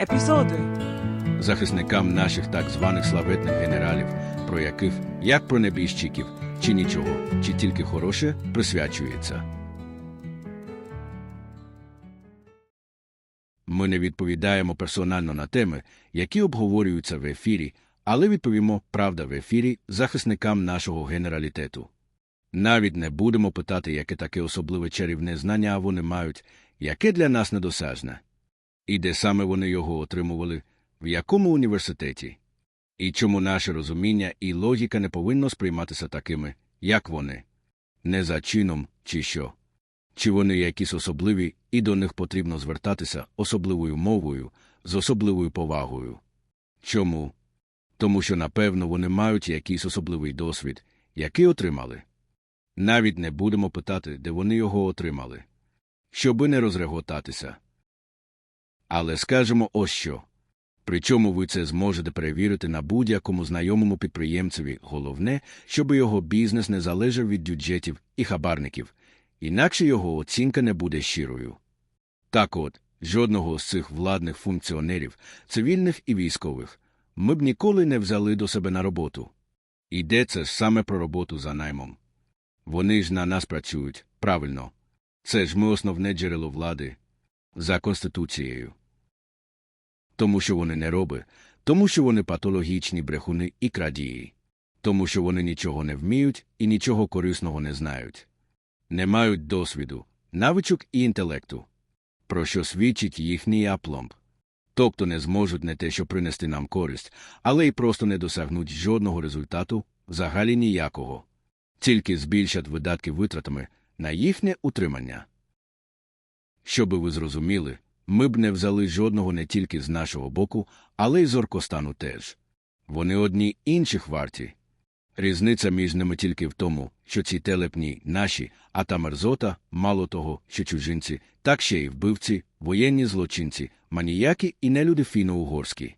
епізоди. захисникам наших так званих славетних генералів, про яких, як про небіжчиків, чи нічого, чи тільки хороше, присвячується. Ми не відповідаємо персонально на теми, які обговорюються в ефірі, але відповімо правда в ефірі захисникам нашого генералітету. Навіть не будемо питати, яке таке особливе чарівне знання вони мають, яке для нас недосяжне. І де саме вони його отримували, в якому університеті, і чому наше розуміння і логіка не повинно сприйматися такими, як вони, не за чином чи що. Чи вони якісь особливі, і до них потрібно звертатися особливою мовою, з особливою повагою. Чому? Тому що, напевно, вони мають якийсь особливий досвід, який отримали. Навіть не будемо питати, де вони його отримали. Щоби не розреготатися. Але скажемо ось що. Причому ви це зможете перевірити на будь-якому знайомому підприємцеві. Головне, щоб його бізнес не залежав від бюджетів і хабарників, інакше його оцінка не буде щирою. Так от, жодного з цих владних функціонерів, цивільних і військових, ми б ніколи не взяли до себе на роботу. Йдеться ж саме про роботу за наймом. Вони ж на нас працюють, правильно. Це ж ми основне джерело влади за Конституцією тому що вони не роби, тому що вони патологічні брехуни і крадії, тому що вони нічого не вміють і нічого корисного не знають, не мають досвіду, навичок і інтелекту, про що свідчить їхній апломб. Тобто не зможуть не те, що принести нам користь, але й просто не досягнуть жодного результату, взагалі ніякого, тільки збільшать видатки витратами на їхнє утримання. Щоби ви зрозуміли, ми б не взяли жодного не тільки з нашого боку, але й з Оркостану теж. Вони одні інших варті. Різниця між ними тільки в тому, що ці телепні наші, а та мерзота, мало того, що чужинці, так ще й вбивці, воєнні злочинці, маніяки і нелюди фіно-угорські.